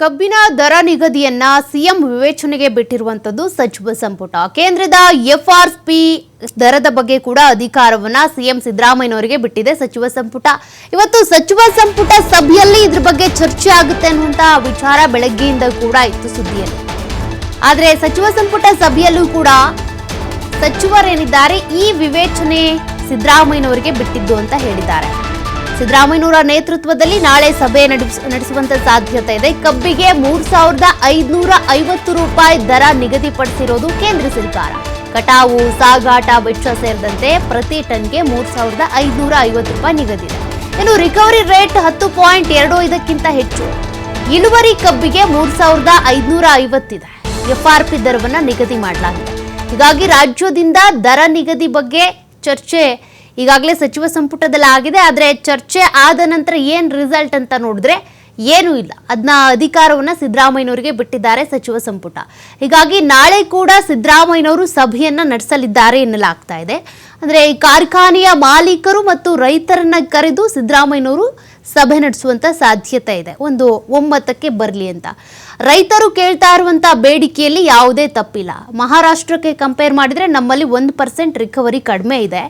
ಕಬ್ಬಿನ ದರ ನಿಗದಿಯನ್ನ ಸಿಎಂ ವಿವೇಚನೆಗೆ ಬಿಟ್ಟಿರುವಂತದ್ದು ಸಚಿವ ಸಂಪುಟ. ಕೇಂದ್ರದ ಎಫ್ಆರ್ಪಿ ದರದ ಬಗ್ಗೆ ಕೂಡ ಅಧಿಕಾರವನ್ನ ಸಿಎಂ ಸಿದ್ದರಾಮಯ್ಯನವರಿಗೆ ಬಿಟ್ಟಿದೆ ಸಚಿವ ಸಂಪುಟ. ಇವತ್ತು ಸಚಿವ ಸಂಪುಟ ಸಭೆಯಲ್ಲಿ ಇದ್ರ ಬಗ್ಗೆ ಚರ್ಚೆ ಆಗುತ್ತೆ ಅನ್ನುವಂತ ವಿಚಾರ ಬೆಳಗ್ಗೆಯಿಂದ ಕೂಡ ಇತ್ತು ಸುದ್ದಿಯಲ್ಲಿ. ಆದ್ರೆ ಸಚಿವ ಸಂಪುಟ ಸಭೆಯಲ್ಲೂ ಕೂಡ ಸಚಿವರೇನಿದ್ದಾರೆ ಈ ವಿವೇಚನೆ ಸಿದ್ದರಾಮಯ್ಯನವರಿಗೆ ಬಿಟ್ಟಿದ್ದು ಅಂತ ಹೇಳಿದ್ದಾರೆ. ಸಿದ್ದರಾಮಯ್ಯನವರ ನೇತೃತ್ವದಲ್ಲಿ ನಾಳೆ ಸಭೆ ನಡೆಸ್- ನಡೆಸುವಂತ ಸಾಧ್ಯತೆ ಇದೆ. ಕಬ್ಬಿಗೆ ಮೂರ್ ಸಾವಿರದ ಐದುನೂರ ಐವತ್ತು ರೂಪಾಯಿ ದರ ನಿಗದಿಪಡಿಸಿರೋದು ಕೇಂದ್ರ ಸರ್ಕಾರ. ಕಟಾವು, ಸಾಗಾಟ, ವೆಚ್ಚ ಸೇರಿದಂತೆ ಪ್ರತಿ ಟನ್ಗೆ ಮೂರ್ ಸಾವಿರದ ಐದುನೂರ ಐವತ್ತು ರೂಪಾಯಿ ನಿಗದಿ ಇನ್ನು ರಿಕವರಿ ರೇಟ್ ಹತ್ತು ಪಾಯಿಂಟ್ ಎರಡು ಇದಕ್ಕಿಂತ ಹೆಚ್ಚು. ಇಳುವರಿ ಕಬ್ಬಿಗೆ ಮೂರ್ ಸಾವಿರದ ಐದುನೂರ ಐವತ್ತಿದೆ. ಎಫ್ಆರ್ಪಿ ದರವನ್ನು ನಿಗದಿ ಮಾಡಲಾಗಿದೆ. ಹೀಗಾಗಿ ರಾಜ್ಯದಿಂದ ದರ ನಿಗದಿ ಬಗ್ಗೆ ಚರ್ಚೆ ಈಗಾಗಲೇ ಸಚಿವ ಸಂಪುಟದಲ್ಲಿ ಆಗಿದೆ ಆದರೆ ಚರ್ಚೆ ಆದ ನಂತರ ಏನು ರಿಸಲ್ಟ್ ಅಂತ ನೋಡಿದ್ರೆ ಏನೂ ಇಲ್ಲ. ಅದನ್ನ ಅಧಿಕಾರವನ್ನ ಸಿದ್ದರಾಮಯ್ಯನವರಿಗೆ ಬಿಟ್ಟಿದ್ದಾರೆ ಸಚಿವ ಸಂಪುಟ. ಹೀಗಾಗಿ ನಾಳೆ ಕೂಡ ಸಿದ್ದರಾಮಯ್ಯನವರು ಸಭೆಯನ್ನ ನಡೆಸಲಿದ್ದಾರೆ ಎನ್ನಲಾಗ್ತಾ ಇದೆ. ಅಂದ್ರೆ ಕಾರ್ಖಾನೆಯ ಮಾಲೀಕರು ಮತ್ತು ರೈತರನ್ನ ಕರೆದು ಸಿದ್ದರಾಮಯ್ಯನವರು ಸಭೆ ನಡೆಸುವಂತ ಸಾಧ್ಯತೆ ಇದೆ. ಒಂದು ಒಮ್ಮತಕ್ಕೆ ಬರಲಿ ಅಂತ. ರೈತರು ಕೇಳ್ತಾ ಇರುವಂತ ಬೇಡಿಕೆಯಲ್ಲಿ ಯಾವುದೇ ತಪ್ಪಿಲ್ಲ. ಮಹಾರಾಷ್ಟ್ರಕ್ಕೆ ಕಂಪೇರ್ ಮಾಡಿದ್ರೆ ನಮ್ಮಲ್ಲಿ ಒಂದು ಪರ್ಸೆಂಟ್ ರಿಕವರಿ ಕಡಿಮೆ ಇದೆ.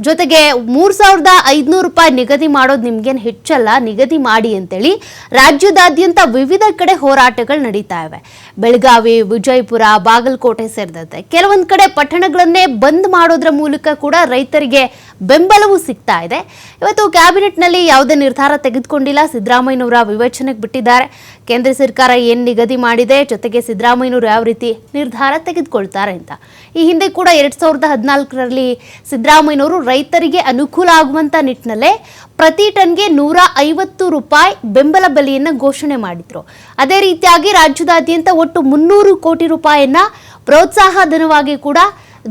ಜೊತೆಗೆ ಮೂರ್ ಸಾವಿರದ ಐದುನೂರು ರೂಪಾಯಿ ನಿಗದಿ ಮಾಡೋದು ನಿಮ್ಗೇನು ಹೆಚ್ಚಲ್ಲ. ನಿಗದಿ ಮಾಡಿ ಅಂತೇಳಿ ರಾಜ್ಯದಾದ್ಯಂತ ವಿವಿಧ ಕಡೆ ಹೋರಾಟಗಳು ನಡೀತಾ ಇವೆ. ಬೆಳಗಾವಿ, ವಿಜಯಪುರ, ಬಾಗಲಕೋಟೆ ಸೇರಿದಂತೆ. ಕೆಲವೊಂದು ಕಡೆ ಪಟ್ಟಣಗಳನ್ನೇ ಬಂದ್ ಮಾಡೋದ್ರ ಮೂಲಕ ಕೂಡ ರೈತರಿಗೆ ಬೆಂಬಲವೂ ಸಿಗ್ತಾ ಇದೆ. ಇವತ್ತು ಕ್ಯಾಬಿನೆಟ್ನಲ್ಲಿ ಯಾವುದೇ ನಿರ್ಧಾರ ತೆಗೆದುಕೊಂಡಿಲ್ಲ. ಸಿದ್ದರಾಮಯ್ಯನವರ ವಿವೇಚನೆಗೆ ಬಿಟ್ಟಿದ್ದಾರೆ. ಕೇಂದ್ರ ಸರ್ಕಾರ ಏನು ನಿಗದಿ ಮಾಡಿದೆ? ಜೊತೆಗೆ ಸಿದ್ದರಾಮಯ್ಯನವರು ಯಾವ ರೀತಿ ನಿರ್ಧಾರ ತೆಗೆದುಕೊಳ್ತಾರೆ ಅಂತ. ಈ ಹಿಂದೆ ಕೂಡ ಎರಡು ಸಾವಿರದ ಹದಿನಾಲ್ಕರಲ್ಲಿ ಸಿದ್ದರಾಮಯ್ಯನವರು ರೈತರಿಗೆ ಅನುಕೂಲ ಆಗುವಂತ ನಿಟ್ಟಿನಲ್ಲೇ ಪ್ರತಿ ಟನ್ಗೆ ನೂರ ಐವತ್ತು ರೂಪಾಯಿ ಬೆಂಬಲ ಬೆಲೆಯನ್ನು ಘೋಷಣೆ ಮಾಡಿದ್ರು. ಅದೇ ರೀತಿಯಾಗಿ ರಾಜ್ಯದಾದ್ಯಂತ ಒಟ್ಟು ಮುನ್ನೂರು ಕೋಟಿ ರೂಪಾಯಿಯನ್ನ ಪ್ರೋತ್ಸಾಹ ಧನವಾಗಿ ಕೂಡ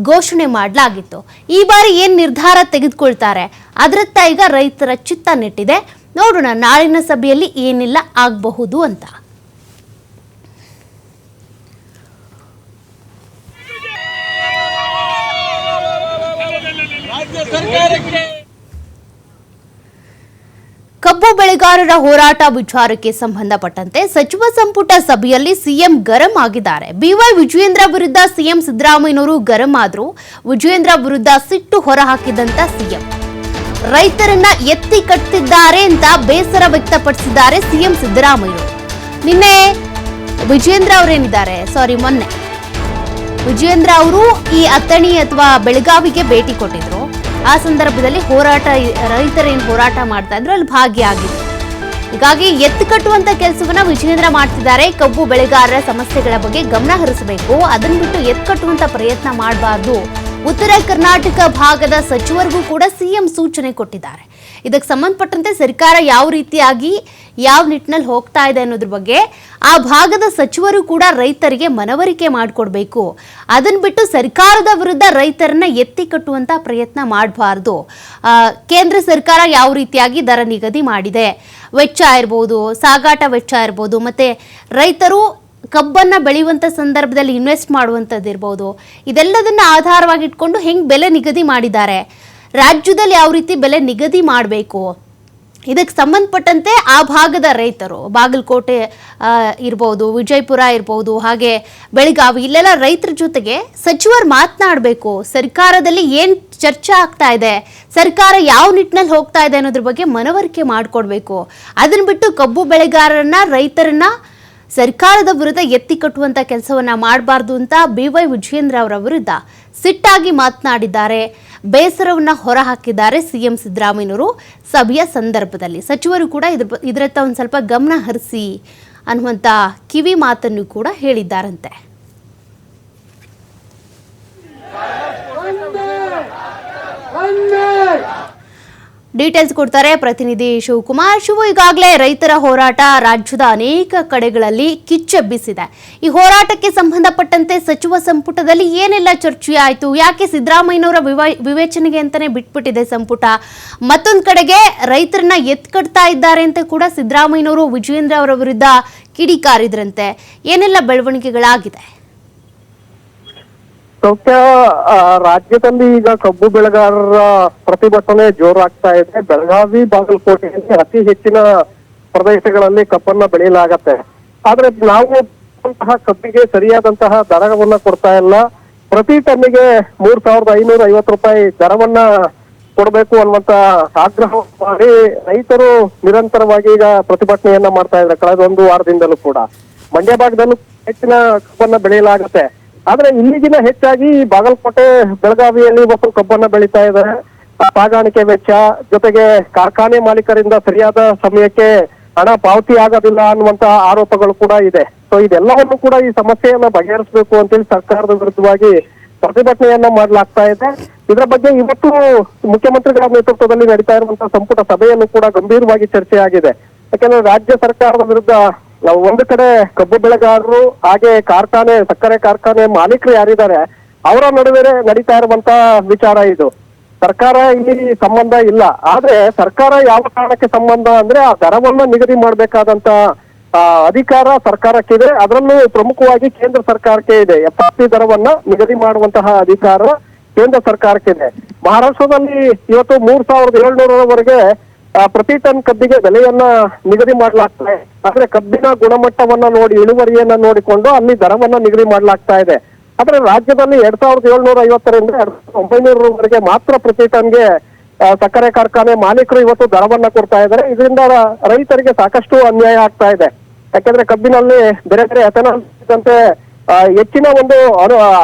ಘೋಷಣೆ ಮಾಡಲಾಗಿತ್ತು. ಈ ಬಾರಿ ಏನು ನಿರ್ಧಾರ ತೆಗೆದುಕೊಳ್ತಾರೆ? ಅದರತ್ತ ಈಗ ರೈತರ ಚಿತ್ತ ನೆಟ್ಟಿದೆ. ನೋಡೋಣ, ನಾಳಿನ ಸಭೆಯಲ್ಲಿ ಏನಿಲ್ಲ ಆಗಬಹುದು ಅಂತ. ಸರ್ಕಾರಕ್ಕೆ ಕಬ್ಬು ಬೆಳೆಗಾರರ ಹೋರಾಟ ವಿಚಾರಕ್ಕೆ ಸಂಬಂಧಪಟ್ಟಂತೆ ಸಚಿವ ಸಂಪುಟ ಸಭೆಯಲ್ಲಿ ಸಿಎಂ ಗರಂ ಆಗಿದ್ದಾರೆ. ಬಿವೈ ವಿಜಯೇಂದ್ರ ವಿರುದ್ಧ ಸಿಎಂ ಸಿದ್ದರಾಮಯ್ಯನವರು ಗರಂ ಆದರೂ ವಿಜಯೇಂದ್ರ ವಿರುದ್ಧ ಸಿಟ್ಟು ಹೊರಹಾಕಿದಂತ ಸಿಎಂ. ರೈತರನ್ನ ಎತ್ತಿ ಕಟ್ಟಿದ್ದಾರೆ ಅಂತ ಬೇಸರ ವ್ಯಕ್ತಪಡಿಸಿದ್ದಾರೆ ಸಿಎಂ ಸಿದ್ದರಾಮಯ್ಯ ನಿನ್ನೆ ವಿಜಯೇಂದ್ರ ಅವರೇನಿದ್ದಾರೆ? ಸಾರಿ ಮೊನ್ನೆ. ವಿಜಯೇಂದ್ರ ಅವರು ಈ ಅತ್ತಣಿ ಅಥವಾ ಬೆಳಗಾವಿಗೆ ಭೇಟಿ ಕೊಟ್ಟಿದ್ರು. ಆ ಸಂದರ್ಭದಲ್ಲಿ ಹೋರಾಟ, ರೈತರೇನು ಹೋರಾಟ ಮಾಡ್ತಾ ಇದ್ರು, ಅಲ್ಲಿ ಭಾಗಿಯಾಗಿ ಹೀಗಾಗಿ ಎತ್ತು ಕಟ್ಟುವಂತ ಕೆಲಸವನ್ನ ವಿಜಯೇಂದ್ರ ಮಾಡ್ತಿದ್ದಾರೆ. ಕಬ್ಬು, ಬೆಳೆಗಾರರ ಸಮಸ್ಯೆಗಳ ಬಗ್ಗೆ ಗಮನ ಹರಿಸಬೇಕು. ಅದನ್ನ ಬಿಟ್ಟು ಎತ್ತು ಕಟ್ಟುವಂತ ಪ್ರಯತ್ನ ಮಾಡಬಾರ್ದು. ಉತ್ತರ ಕರ್ನಾಟಕ ಭಾಗದ ಸಚಿವರಿಗೂ ಕೂಡ ಸಿಎಂ ಸೂಚನೆ ಕೊಟ್ಟಿದ್ದಾರೆ. ಇದಕ್ಕೆ ಸಂಬಂಧಪಟ್ಟಂತೆ ಸರ್ಕಾರ ಯಾವ ರೀತಿಯಾಗಿ ಯಾವ ನಿಟ್ಟಿನಲ್ಲಿ ಹೋಗ್ತಾ ಇದೆ ಅನ್ನೋದ್ರ ಬಗ್ಗೆ ಆ ಭಾಗದ ಸಚಿವರು ಕೂಡ ರೈತರಿಗೆ ಮನವರಿಕೆ ಮಾಡಿಕೊಡ್ಬೇಕು. ಅದನ್ನ ಬಿಟ್ಟು ಸರ್ಕಾರದ ವಿರುದ್ಧ ರೈತರನ್ನ ಎತ್ತಿ ಕಟ್ಟುವಂತ ಪ್ರಯತ್ನ ಮಾಡಬಾರ್ದು. ಕೇಂದ್ರ ಸರ್ಕಾರ ಯಾವ ರೀತಿಯಾಗಿ ದರ ನಿಗದಿ ಮಾಡಿದೆ. ವೆಚ್ಚ ಇರ್ಬೋದು, ಸಾಗಾಟ ವೆಚ್ಚ ಇರ್ಬೋದು, ಮತ್ತೆ ರೈತರು ಕಬ್ಬನ್ನ ಬೆಳೆಯುವಂಥ ಸಂದರ್ಭದಲ್ಲಿ ಇನ್ವೆಸ್ಟ್ ಮಾಡುವಂಥದ್ದು ಇರ್ಬೋದು. ಇದೆಲ್ಲದನ್ನ ಆಧಾರವಾಗಿ ಇಟ್ಕೊಂಡು ಹೆಂಗೆ ಬೆಲೆ ನಿಗದಿ ಮಾಡಿದ್ದಾರೆ. ರಾಜ್ಯದಲ್ಲಿ ಯಾವ ರೀತಿ ಬೆಲೆ ನಿಗದಿ ಮಾಡಬೇಕು. ಇದಕ್ಕೆ ಸಂಬಂಧಪಟ್ಟಂತೆ ಆ ಭಾಗದ ರೈತರು, ಬಾಗಲಕೋಟೆ ಇರ್ಬೋದು, ವಿಜಯಪುರ ಇರ್ಬೋದು, ಹಾಗೆ ಬೆಳಗಾವಿ, ಇಲ್ಲೆಲ್ಲ ರೈತರ ಜೊತೆಗೆ ಸಚಿವರು ಮಾತನಾಡಬೇಕು. ಸರ್ಕಾರದಲ್ಲಿ ಏನು ಚರ್ಚೆ ಆಗ್ತಾ ಇದೆ, ಸರ್ಕಾರ ಯಾವ ನಿಟ್ಟಿನಲ್ಲಿ ಹೋಗ್ತಾ ಇದೆ ಅನ್ನೋದ್ರ ಬಗ್ಗೆ ಮನವರಿಕೆ ಮಾಡಿಕೊಡ್ಬೇಕು. ಅದನ್ನು ಬಿಟ್ಟು ಕಬ್ಬು ಬೆಳೆಗಾರರನ್ನ, ರೈತರನ್ನ ಸರ್ಕಾರದ ವಿರುದ್ಧ ಎತ್ತಿ ಕಟ್ಟುವಂತ ಕೆಲಸವನ್ನ ಮಾಡಬಾರ್ದು ಅಂತ ಬಿವೈ ವಿಜಯೇಂದ್ರ ಅವರ ವಿರುದ್ಧ ಸಿಟ್ಟಾಗಿ ಮಾತನಾಡಿದ್ದಾರೆ. ಬೇಸರವನ್ನ ಹೊರಹಾಕಿದ್ದಾರೆ ಸಿಎಂ ಸಿದ್ದರಾಮಯ್ಯನವರು ಸಭೆಯ ಸಂದರ್ಭದಲ್ಲಿ. ಸಚಿವರು ಕೂಡ ಇದ್ರ ಇದರತ್ತ ಒಂದು ಸ್ವಲ್ಪ ಗಮನ ಹರಿಸಿ ಅನ್ನುವಂಥ ಕಿವಿ ಮಾತನ್ನು ಕೂಡ ಹೇಳಿದ್ದಾರಂತೆ. ಡೀಟೇಲ್ಸ್ ಕೊಡ್ತಾರೆ ಪ್ರತಿನಿಧಿ ಶಿವಕುಮಾರ್. ಶಿವು ಈಗಾಗಲೇ ರೈತರ ಹೋರಾಟ ರಾಜ್ಯದ ಅನೇಕ ಕಡೆಗಳಲ್ಲಿ ಕಿಚ್ಚೆಬ್ಬಿಸಿದೆ ಈ ಹೋರಾಟಕ್ಕೆ ಸಂಬಂಧಪಟ್ಟಂತೆ ಸಚಿವ ಸಂಪುಟದಲ್ಲಿ ಏನೆಲ್ಲ ಚರ್ಚೆ ಆಯಿತು? ಯಾಕೆ ಸಿದ್ದರಾಮಯ್ಯನವರ ವಿವ- ವಿವೇಚನೆಗೆ ಅಂತಾನೆ ಬಿಟ್ಬಿಟ್ಟಿದೆ ಸಂಪುಟ? ಮತ್ತೊಂದು ಕಡೆಗೆ ರೈತರನ್ನ ಎತ್ಕಡ್ತಾ ಇದ್ದಾರೆ ಅಂತ ಕೂಡ ಸಿದ್ದರಾಮಯ್ಯನವರು, ವಿಜಯೇಂದ್ರ ಅವರ ವಿರುದ್ಧ ಕಿಡಿಕಾರಿದ್ರಂತೆ. ಏನೆಲ್ಲ ಬೆಳವಣಿಗೆಗಳಾಗಿದೆ? ಸೌಖ್ಯ ರಾಜ್ಯದಲ್ಲಿ ಈಗ ಕಬ್ಬು ಬೆಳೆಗಾರರ ಪ್ರತಿಭಟನೆ ಜೋರಾಗ್ತಾ ಇದೆ. ಬೆಳಗಾವಿ, ಬಾಗಲಕೋಟೆಯಲ್ಲಿ ಅತಿ ಹೆಚ್ಚಿನ ಪ್ರದೇಶಗಳಲ್ಲಿ ಕಬ್ಬನ್ನ ಬೆಳೆಯಲಾಗತ್ತೆ. ಆದ್ರೆ ನಾವು ಕಬ್ಬಿಗೆ ಸರಿಯಾದಂತಹ ದರವನ್ನ ಕೊಡ್ತಾ ಇಲ್ಲ. ಪ್ರತಿ ಟನ್ನಿಗೆ ಮೂರ್ ಸಾವಿರದ ಐನೂರ ಐವತ್ತು ರೂಪಾಯಿ ದರವನ್ನ ಕೊಡಬೇಕು ಅನ್ನುವಂತ ಆಗ್ರಹ ಮಾಡಿ ರೈತರು ನಿರಂತರವಾಗಿ ಈಗ ಪ್ರತಿಭಟನೆಯನ್ನ ಮಾಡ್ತಾ ಇದ್ದಾರೆ. ಕಳೆದ ಒಂದು ವಾರದಿಂದಲೂ ಕೂಡ. ಮಂಡ್ಯ ಭಾಗದಲ್ಲೂ ಹೆಚ್ಚಿನ ಕಬ್ಬನ್ನ ಬೆಳೆಯಲಾಗುತ್ತೆ. ಆದ್ರೆ ಇಲ್ಲಿಗಿನ ಹೆಚ್ಚಾಗಿ ಬಾಗಲಕೋಟೆ, ಬೆಳಗಾವಿಯಲ್ಲಿ ಇವತ್ತು ಕಬ್ಬನ್ನ ಬೆಳೀತಾ ಇದ್ದಾರೆ. ಸಾಗಾಣಿಕೆ ವೆಚ್ಚ ಜೊತೆಗೆ ಕಾರ್ಖಾನೆ ಮಾಲೀಕರಿಂದ ಸರಿಯಾದ ಸಮಯಕ್ಕೆ ಹಣ ಪಾವತಿ ಆಗೋದಿಲ್ಲ ಅನ್ನುವಂತ ಆರೋಪಗಳು ಕೂಡ ಇದೆ. ಸೊ ಇದೆಲ್ಲವನ್ನು ಕೂಡ ಈ ಸಮಸ್ಯೆಯನ್ನ ಬಗೆಹರಿಸಬೇಕು ಅಂತೇಳಿ ಸರ್ಕಾರದ ವಿರುದ್ಧವಾಗಿ ಪ್ರತಿಭಟನೆಯನ್ನ ಮಾಡಲಾಗ್ತಾ ಇದೆ. ಇದರ ಬಗ್ಗೆ ಇವತ್ತು ಮುಖ್ಯಮಂತ್ರಿಗಳ ನೇತೃತ್ವದಲ್ಲಿ ನಡೀತಾ ಇರುವಂತಹ ಸಂಪುಟ ಸಭೆಯನ್ನು ಕೂಡ ಗಂಭೀರವಾಗಿ ಚರ್ಚೆ ಆಗಿದೆ ಯಾಕಂದ್ರೆ ರಾಜ್ಯ ಸರ್ಕಾರದ ವಿರುದ್ಧ ನಾವು ಒಂದು ಕಡೆ ಕಬ್ಬು ಬೆಳೆಗಾರರು ಹಾಗೆ ಕಾರ್ಖಾನೆ, ಸಕ್ಕರೆ ಕಾರ್ಖಾನೆ ಮಾಲೀಕರು ಯಾರಿದ್ದಾರೆ, ಅವರ ನಡುವೆ ನಡೀತಾ ಇರುವಂತ ವಿಚಾರ ಇದು. ಸರ್ಕಾರ ಇಲ್ಲಿ ಸಂಬಂಧ ಇಲ್ಲ. ಆದ್ರೆ ಸರ್ಕಾರ ಯಾವ ಕಾರಣಕ್ಕೆ ಸಂಬಂಧ ಅಂದ್ರೆ ಆ ದರವನ್ನ ನಿಗದಿ ಮಾಡಬೇಕಾದಂತ ಅಧಿಕಾರ ಸರ್ಕಾರಕ್ಕಿದೆ. ಅದರಲ್ಲೂ ಪ್ರಮುಖವಾಗಿ ಕೇಂದ್ರ ಸರ್ಕಾರಕ್ಕೆ ಇದೆ. ಎಫ್ ದರವನ್ನ ನಿಗದಿ ಮಾಡುವಂತಹ ಅಧಿಕಾರ ಕೇಂದ್ರ ಸರ್ಕಾರಕ್ಕಿದೆ. ಮಹಾರಾಷ್ಟ್ರದಲ್ಲಿ ಇವತ್ತು ಮೂರ್ ಸಾವಿರದ ಏಳ್ನೂರವರೆಗೆ ಪ್ರತಿ ಟನ್ ಕಬ್ಬಿಗೆ ಬೆಲೆಯನ್ನ ನಿಗದಿ ಮಾಡಲಾಗ್ತಾ ಇದೆ. ಆದ್ರೆ ಕಬ್ಬಿನ ಗುಣಮಟ್ಟವನ್ನ ನೋಡಿ, ಇಳುವರಿಯನ್ನ ನೋಡಿಕೊಂಡು ಅಲ್ಲಿ ದರವನ್ನ ನಿಗದಿ ಮಾಡಲಾಗ್ತಾ ಇದೆ. ಆದ್ರೆ ರಾಜ್ಯದಲ್ಲಿ ಎರಡ್ ಸಾವಿರದ ಏಳ್ನೂರ ಐವತ್ತರಿಂದ ಎರಡ್ ಸಾವಿರದ ಒಂಬೈನೂರವರೆಗೆ ಮಾತ್ರ ಪ್ರತಿ ಟನ್ಗೆ ಸಕ್ಕರೆ ಕಾರ್ಖಾನೆ ಮಾಲೀಕರು ಇವತ್ತು ದರವನ್ನ ಕೊಡ್ತಾ ಇದ್ದಾರೆ. ಇದರಿಂದ ರೈತರಿಗೆ ಸಾಕಷ್ಟು ಅನ್ಯಾಯ ಆಗ್ತಾ ಇದೆ. ಯಾಕಂದ್ರೆ ಕಬ್ಬಿನಲ್ಲಿ ಬೇರೆ ಬೇರೆ ಹೆಚ್ಚಿನ ಒಂದು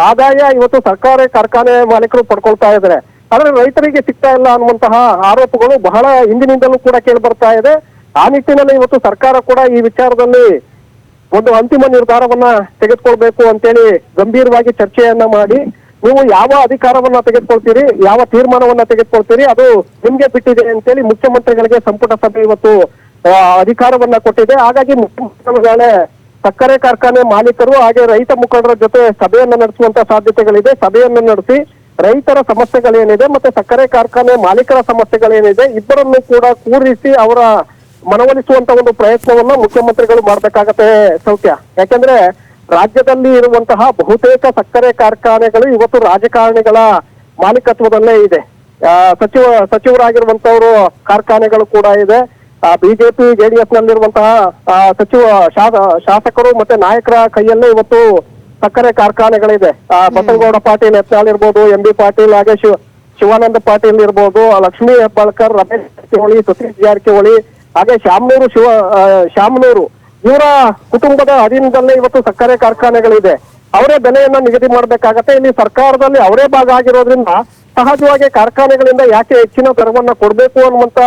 ಆದಾಯ ಇವತ್ತು ಸರ್ಕಾರಿ ಕಾರ್ಖಾನೆ ಮಾಲೀಕರು ಪಡ್ಕೊಳ್ತಾ ಇದ್ದಾರೆ. ಆದ್ರೆ ರೈತರಿಗೆ ಸಿಗ್ತಾ ಇಲ್ಲ ಅನ್ನುವಂತಹ ಆರೋಪಗಳು ಬಹಳ ಹಿಂದಿನಿಂದಲೂ ಕೂಡ ಕೇಳಿ ಬರ್ತಾ ಇದೆ. ಆ ನಿಟ್ಟಿನಲ್ಲಿ ಇವತ್ತು ಸರ್ಕಾರ ಕೂಡ ಈ ವಿಚಾರದಲ್ಲಿ ಒಂದು ಅಂತಿಮ ನಿರ್ಧಾರವನ್ನ ತೆಗೆದುಕೊಳ್ಬೇಕು ಅಂತೇಳಿ ಗಂಭೀರವಾಗಿ ಚರ್ಚೆಯನ್ನ ಮಾಡಿ, ನೀವು ಯಾವ ಅಧಿಕಾರವನ್ನ ತೆಗೆದುಕೊಳ್ತೀರಿ, ಯಾವ ತೀರ್ಮಾನವನ್ನ ತೆಗೆದುಕೊಳ್ತೀರಿ, ಅದು ನಿಮ್ಗೆ ಬಿಟ್ಟಿದೆ ಅಂತೇಳಿ ಮುಖ್ಯಮಂತ್ರಿಗಳಿಗೆ ಸಂಪುಟ ಸಭೆ ಇವತ್ತು ಅಧಿಕಾರವನ್ನ ಕೊಟ್ಟಿದೆ. ಹಾಗಾಗಿ ಮುಖ್ಯಮಂತ್ರಿಗಳೇ ಸಕ್ಕರೆ ಕಾರ್ಖಾನೆ ಮಾಲೀಕರು ಹಾಗೆ ರೈತ ಮುಖಂಡರ ಜೊತೆ ಸಭೆಯನ್ನ ನಡೆಸುವಂತ ಸಾಧ್ಯತೆಗಳಿದೆ. ಸಭೆಯನ್ನ ನಡೆಸಿ ರೈತರ ಸಮಸ್ಯೆಗಳೇನಿದೆ ಮತ್ತೆ ಸಕ್ಕರೆ ಕಾರ್ಖಾನೆ ಮಾಲೀಕರ ಸಮಸ್ಯೆಗಳೇನಿದೆ, ಇಬ್ಬರನ್ನು ಕೂಡ ಕೂರಿಸಿ ಅವರ ಮನವೊಲಿಸುವಂತ ಒಂದು ಪ್ರಯತ್ನವನ್ನ ಮುಖ್ಯಮಂತ್ರಿಗಳು ಮಾಡ್ಬೇಕಾಗತ್ತೆ ಸೌಖ್ಯ. ಯಾಕಂದ್ರೆ ರಾಜ್ಯದಲ್ಲಿ ಇರುವಂತಹ ಬಹುತೇಕ ಸಕ್ಕರೆ ಕಾರ್ಖಾನೆಗಳು ಇವತ್ತು ರಾಜಕಾರಣಿಗಳ ಮಾಲೀಕತ್ವದಲ್ಲೇ ಇದೆ. ಸಚಿವ, ಸಚಿವರಾಗಿರುವಂತವರು ಕಾರ್ಖಾನೆಗಳು ಕೂಡ ಇದೆ. ಬಿಜೆಪಿ ಜೆಡಿಎಸ್ ನಲ್ಲಿರುವಂತಹ ಸಚಿವ ಶಾಸಕರು ಮತ್ತೆ ನಾಯಕರ ಕೈಯಲ್ಲೇ ಇವತ್ತು ಸಕ್ಕರೆ ಕಾರ್ಖಾನೆಗಳಿದೆ. ಆ, ಬಸನಗೌಡ ಪಾಟೀಲ್ ಯತ್ನಾಳ್ ಇರ್ಬೋದು ಎಂ ಬಿ ಪಾಟೀಲ್ ಹಾಗೆ ಶಿವ ಶಿವಾನಂದ ಪಾಟೀಲ್ ಇರ್ಬೋದು ಲಕ್ಷ್ಮೀ ಹೆಬ್ಬಾಳ್ಕರ್ ರಮೇಶ್ ಜಾರಕಿಹೊಳಿ ಸತೀಶ್ ಜಾರಕಿಹೊಳಿ ಹಾಗೆ ಶಾಮನೂರು ಶಿವ ಶಾಮನೂರು. ಇವರ ಕುಟುಂಬದ ಅಧೀನದಲ್ಲೇ ಇವತ್ತು ಸಕ್ಕರೆ ಕಾರ್ಖಾನೆಗಳಿದೆ. ಅವರೇ ಬೆಲೆಯನ್ನ ನಿಗದಿ ಮಾಡ್ಬೇಕಾಗತ್ತೆ. ಇಲ್ಲಿ ಸರ್ಕಾರದಲ್ಲಿ ಅವರೇ ಭಾಗ ಆಗಿರೋದ್ರಿಂದ ಸಹಜವಾಗಿ ಕಾರ್ಖಾನೆಗಳಿಂದ ಯಾಕೆ ಹೆಚ್ಚಿನ ದರವನ್ನ ಕೊಡಬೇಕು ಅನ್ನುವಂತ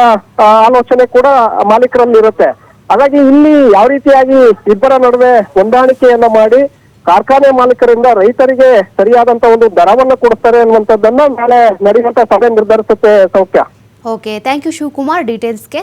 ಆಲೋಚನೆ ಕೂಡ ಮಾಲೀಕರಲ್ಲಿ ಇರುತ್ತೆ ಹಾಗಾಗಿ ಇಲ್ಲಿ ಯಾವ ರೀತಿಯಾಗಿ ಇಬ್ಬರ ನಡುವೆ ಹೊಂದಾಣಿಕೆಯನ್ನ ಮಾಡಿ ಕಾರ್ಖಾನೆ ಮಾಲೀಕರಿಂದ ರೈತರಿಗೆ ಸರಿಯಾದಂತ ಒಂದು ದರವನ್ನು ಕೊಡ್ತಾರೆ ಅನ್ನುವಂಥದ್ದನ್ನ ನಾಳೆ ನಡೆಯುವಂತ ಸಭೆ ನಿರ್ಧರಿಸುತ್ತೆ ಸೌಖ್ಯ. Okay thank you Shivakumar. ಡೀಟೇಲ್ಸ್ಗೆ